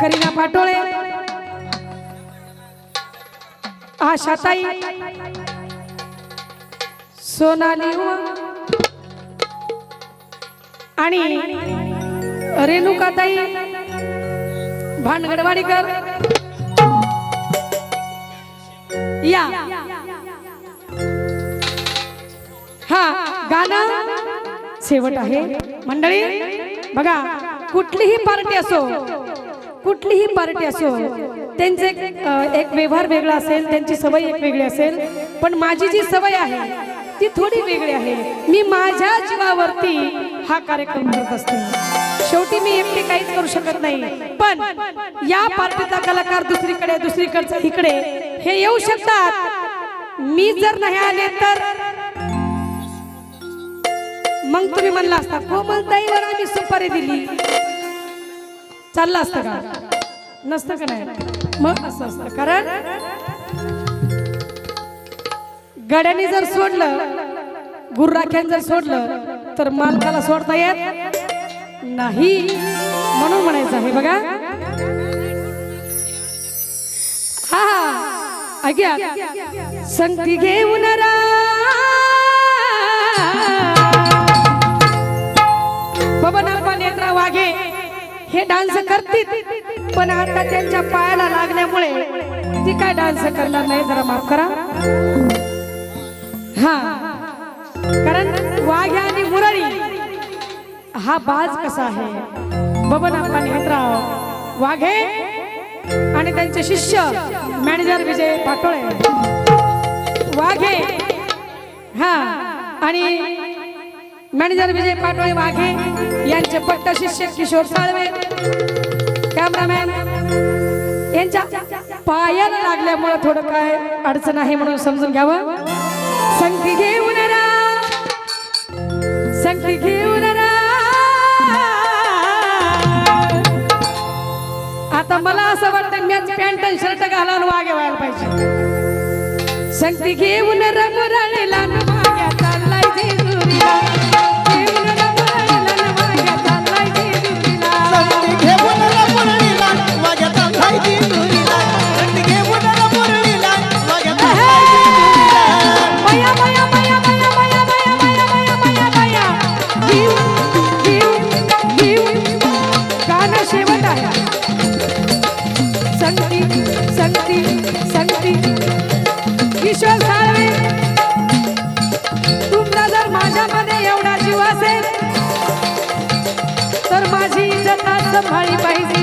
करीना पाटोळे. आशाताई सोनाली आणि रेणुकाताई भानगडवाडीकर. या. हा गाणं शेवट आहे. मंडळी बघा कुठलीही पार्टी असो कुठलीही पार्टी असो त्यांचे एक, एक व्यवहार वेगळा असेल त्यांची सवय एक वेगळी असेल पण माझी जी सवय आहे ती थोडी वेगळी आहे. मी माझ्या जीवावरती हा कार्यक्रम करत असते. शेवटी मी एकटी काहीच करू शकत नाही पण या पार्टीचा कलाकार दुसरीकडे दुसरीकडचा इकडे हे येऊ शकतात. मी जर नाही आले तर मग तुम्ही म्हणला असता कोमलताईवर आम्ही सुपारी दिली. चाललं असतं का? नसतं का नाही? मग असं असतं. कारण गड्याने जर सोडलं गुरुराख्याने जर सोडलं तर मालकाला सोडता येत नाही म्हणून म्हणायचं आहे. बघा. हा हा. ऐक्या. संगती घेऊन रा हे डान्स करतील. पण आता त्यांच्या पायाला लागल्यामुळे ती काय डान्स करणार नाही जरा माफ करा. हा. कारण वाघ्या आणि मुरळी हा बाज कसा आहे? बबन आपला नेत्राव वाघे आणि त्यांचे शिष्य मॅनेजर विजय पाटोळे. वाघे. हा. आणि मॅनेजर विजय पाटोळे वाघे यांचे पट्ट शिष्य किशोर साळवे कॅमेरामॅन. यांच्या पायाला लागल्यामुळे थोडं काय अडचण आहे म्हणून समजून घ्यावं. संगती घेऊन रा. संगती घेऊन आता मला असं वाटतं मॅच पॅन्ट शर्ट घालायला वागे व्हायला पाहिजे. संगती घेऊन रंगराळीला संगती संगती. संगती किशोर साळवे तुमचा जर माझ्यामध्ये एवढा जीव असेल तर माझी इज्जत आज सांभाळली पाहिजे.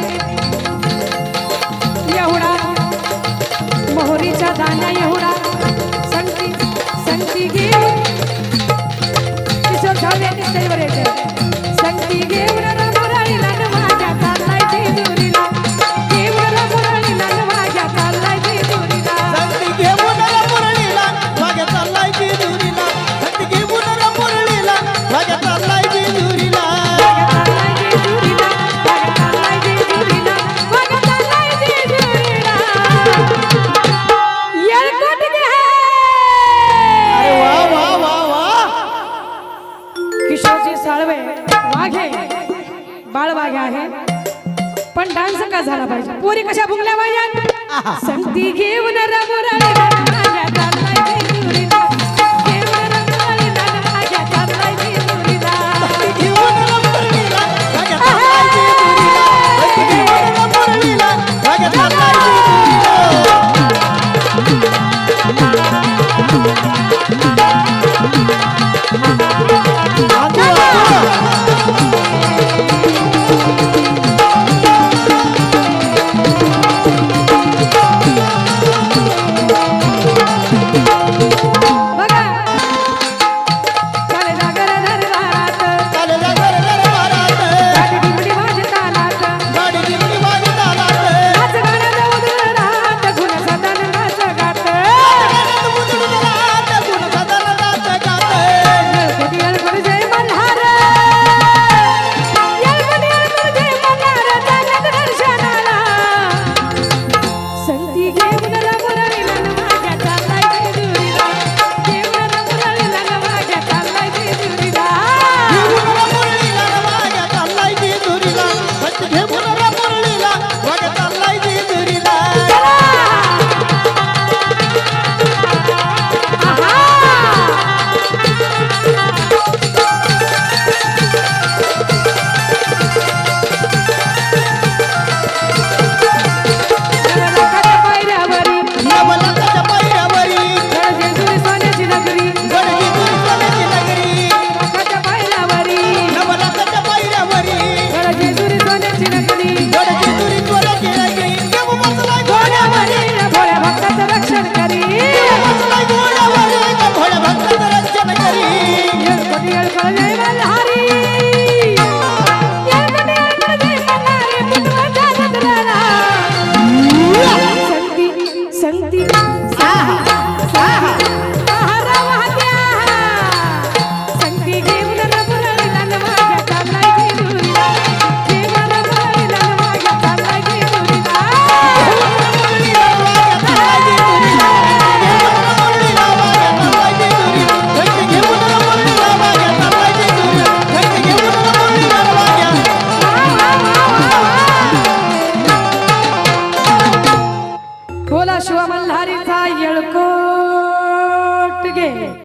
एवढा मोहरीच्या दाण्या एवढा साळवे वाघे. बाळ वाघे आहे. पण डान्स का झाला पाहिजे? पोरी कशा भुंगल्या पाहिजे संगती घेऊन रमुराळीला